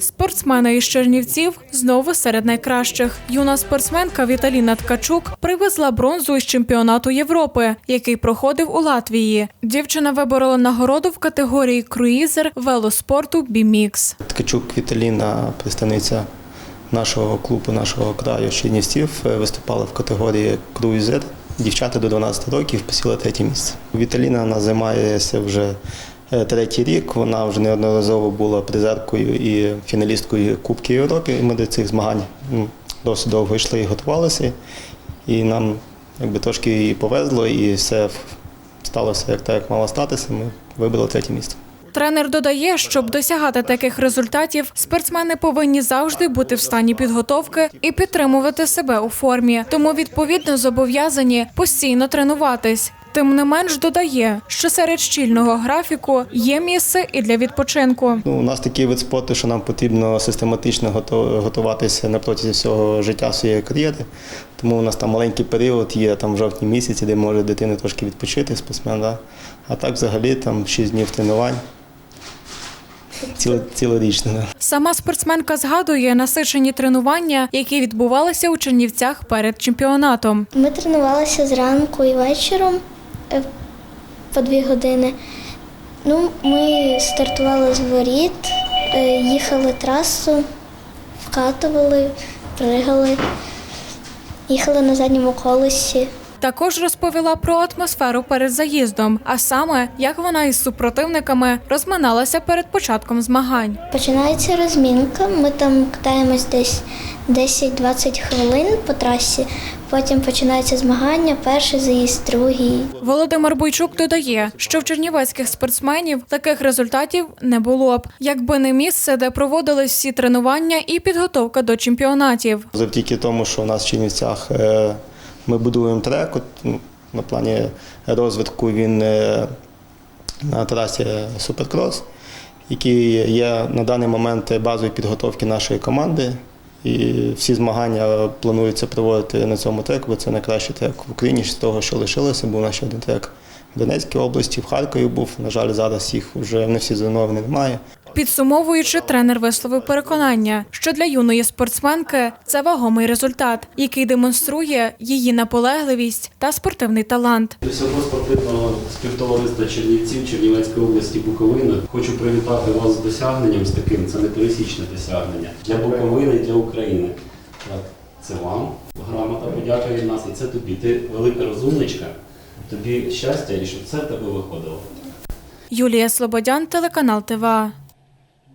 Спортсмени із Чернівців знову серед найкращих. Юна спортсменка Віталіна Ткачук привезла бронзу із чемпіонату Європи, який проходив у Латвії. Дівчина виборола нагороду в категорії круїзер велоспорту Бімікс. Ткачук Віталіна, представниця нашого клубу, нашого краю Чернівців, е, виступала в категорії круїзер. Дівчата до 12 років посіла третє місце. Віталіна вона займається вже третій рік. Вона вже неодноразово була призеркою і фіналісткою Кубки Європи. Ми до цих змагань досить довго йшли і готувалися. І нам якби трошки і повезло, і все сталося як так, як мало статися. Ми вибили третє місце. Тренер додає, щоб досягати таких результатів, спортсмени повинні завжди бути в стані підготовки і підтримувати себе у формі, тому відповідно зобов'язані постійно тренуватись. Тим не менш додає, що серед щільного графіку є місце і для відпочинку. Ну, у нас такий вид спорту, що нам потрібно систематично готуватися на протязі всього життя своєї кар'єри. Тому у нас там маленький період є там в жовтні місяці, де може дитина трошки відпочити, спортсмен. Да? А так взагалі там 6 днів тренувань. Ціло, цілорічно. Да. Сама спортсменка згадує насичені тренування, які відбувалися у Чернівцях перед чемпіонатом. Ми тренувалися зранку і вечором по дві години. Ну, ми стартували з воріт, е, їхали трасу, вкатували, пригали, їхали на задньому колесі. Також розповіла про атмосферу перед заїздом, а саме як вона із супротивниками розминалася перед початком змагань. Починається розмінка. Ми там катаємось десь 10-20 хвилин по трасі. Потім починається змагання, перший заїзд, другий. Володимир Бойчук додає, що в чернівецьких спортсменів таких результатів не було б, якби не місце, де проводились всі тренування і підготовка до чемпіонатів. Завдяки тому, що у нас в Чернівцях е, ми будуємо трек, на плані розвитку він е, на трасі Суперкрос, який є на даний момент базою підготовки нашої команди. І всі змагання планується проводити на цьому треку, бо це найкращий трек в Україні з того, що лишилося. Був наш один трек в Донецькій області, в Харкові був. На жаль, зараз їх вже не всі зоновані немає. Підсумовуючи, тренер висловив переконання, що для юної спортсменки це вагомий результат, який демонструє її наполегливість та спортивний талант. Всього спортивного співтовариства Чернівців Чернівецької області Буковина хочу привітати вас з досягненням з таким. Це не пересічне досягнення для Буковини для України. Так, це вам грамота подяка від нас, і це тобі. Ти велика розумничка. Тобі щастя і щоб це в тебе виходило. Юлія Слободян, телеканал ТВА.